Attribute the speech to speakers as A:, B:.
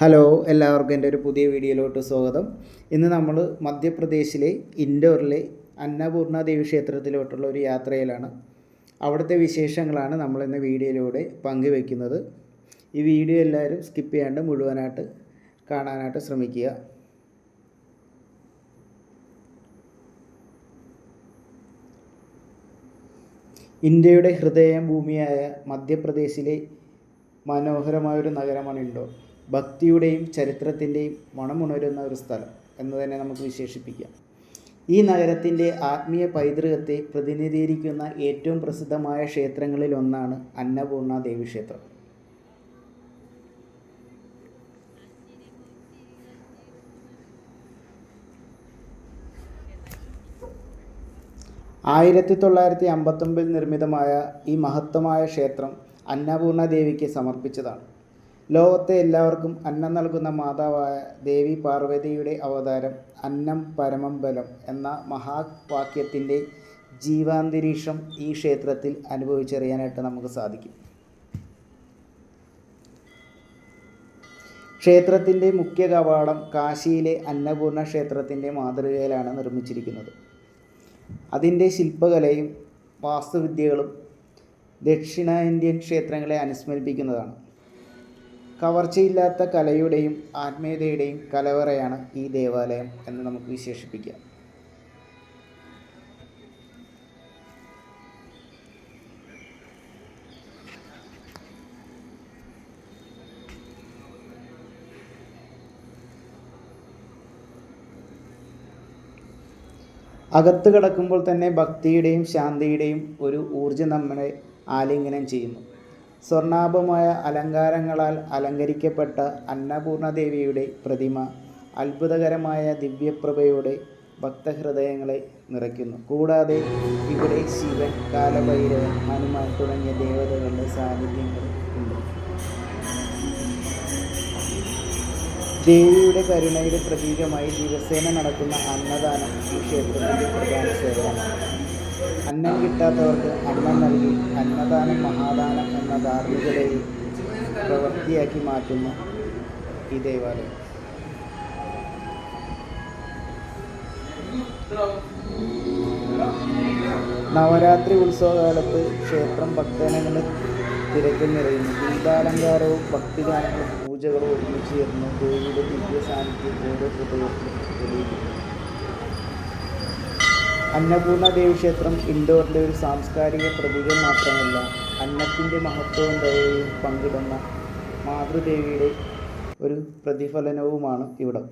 A: Hello എല്ലാവർക്കും എന്റെ ഒരു പുതിയ വീഡിയോയിലോട്ട് സ്വാഗതം. ഇന്ന് നമ്മൾ മധ്യപ്രദേശിലെ ഇൻഡോറിലെ അന്നപൂർണ ദേവി ക്ഷേത്രത്തിലോട്ടുള്ള ഒരു യാത്രയിലാണ്. അവിടുത്തെ വിശേഷങ്ങളാണ് നമ്മൾ ഇന്ന് വീഡിയോയിലൂടെ പങ്കുവെക്കുന്നത്. ഈ വീഡിയോ എല്ലാവരും സ്കിപ്പ് ചെയ്യാണ്ട് മുഴുവനായിട്ട് കാണാനായിട്ട് ശ്രമിക്കുക. ഇന്ത്യയുടെ ഹൃദയം ഭൂമിയായ മധ്യപ്രദേശിലെ മനോഹരമായൊരു നഗരമാണ് ഇൻഡോർ. ഭക്തിയുടെയും ചരിത്രത്തിന്റെയും മണമുണരുന്ന ഒരു സ്ഥലം എന്ന് തന്നെ നമുക്ക് വിശേഷിപ്പിക്കാം. ഈ നഗരത്തിന്റെ ആത്മീയ പൈതൃകത്തെ പ്രതിനിധീകരിക്കുന്ന ഏറ്റവും പ്രസിദ്ധമായ ക്ഷേത്രങ്ങളിൽ ഒന്നാണ് അന്നപൂർണ ദേവി ക്ഷേത്രം ആയിരത്തി തൊള്ളായിരത്തി അമ്പത്തൊമ്പതിൽ നിർമ്മിതമായ ഈ മഹത്വമായ ക്ഷേത്രം അന്നപൂർണ ദേവിക്ക് സമർപ്പിച്ചതാണ്. ലോകത്തെ എല്ലാവർക്കും അന്നം നൽകുന്ന മാതാവായ ദേവി പാർവതിയുടെ അവതാരം അന്നം പരമം ബലം എന്ന മഹാവാക്യത്തിന്റെ ജീവാന്തരീക്ഷം ഈ ക്ഷേത്രത്തിൽ അനുഭവിച്ചറിയാനായിട്ട് നമുക്ക് സാധിക്കും. ക്ഷേത്രത്തിന്റെ മുഖ്യ കവാടം കാശിയിലെ അന്നപൂർണ ക്ഷേത്രത്തിന്റെ മാതൃകയിലാണ് നിർമ്മിച്ചിരിക്കുന്നത്. അതിന്റെ ശില്പകലയും വാസ്തുവിദ്യകളും ദക്ഷിണേന്ത്യൻ ക്ഷേത്രങ്ങളെ അനുസ്മരിപ്പിക്കുന്നതാണ്. കവർച്ചയില്ലാത്ത കലയുടെയും ആത്മീയതയുടെയും കലവറയാണ് ഈ ദേവാലയം എന്ന് നമുക്ക് വിശേഷിപ്പിക്കാം. അകത്ത് കിടക്കുമ്പോൾ തന്നെ ഭക്തിയുടെയും ശാന്തിയുടെയും ഒരു ഊർജം നമ്മളെ ആലിംഗനം ചെയ്യുന്നു. സ്വർണാഭമായ അലങ്കാരങ്ങളാൽ അലങ്കരിക്കപ്പെട്ട അന്നപൂർണദേവിയുടെ പ്രതിമ അത്ഭുതകരമായ ദിവ്യപ്രഭയോടെ ഭക്തഹൃദയങ്ങളെ നിറയ്ക്കുന്നു. കൂടാതെ ഇവിടെ ശിവൻ കാലഭൈരവൻ ഹനുമാൻ തുടങ്ങിയ ദേവതകളുടെ സാന്നിധ്യങ്ങൾ ഉണ്ട്. ദേവിയുടെ കരുണയുടെ പ്രതീകമായി ദിവസേന നടക്കുന്ന അന്നദാനം ഈ ക്ഷേത്രത്തിന്റെ പ്രധാന സേവനമാണ്. അന്നം കിട്ടാത്തവർക്ക് അന്നം നൽകി അന്നദാനം മഹാദാനം എന്ന ധാർമ്മികതയെ പ്രവൃത്തിയാക്കി മാറ്റുന്നു ഈ ദേവാലയം. നവരാത്രി ഉത്സവകാലത്ത് ക്ഷേത്രം ഭക്തജനങ്ങളുടെ തിരക്കിൽ നിറയുന്നു. ദീപാലങ്കാരവും ഭക്തിഗാനങ്ങളും പൂജകളും ഒരുമിച്ച് ചേർന്ന് ദേവിയുടെ ദിവ്യ സാന്നിധ്യം ഓരോ ഹൃദയത്തിലും തെളിയിക്കുന്നു അന്നപൂർണ ദേവി ക്ഷേത്രം ഇൻഡോറിന്റെ ഒരു സാംസ്കാരിക പ്രതീകം മാത്രമല്ല അന്നത്തിന്റെ മഹത്വവും ദയവും പങ്കിടുന്ന മാതൃദേവിയുടെ ഒരു പ്രതിഫലനവുമാണ് ഇവിടം.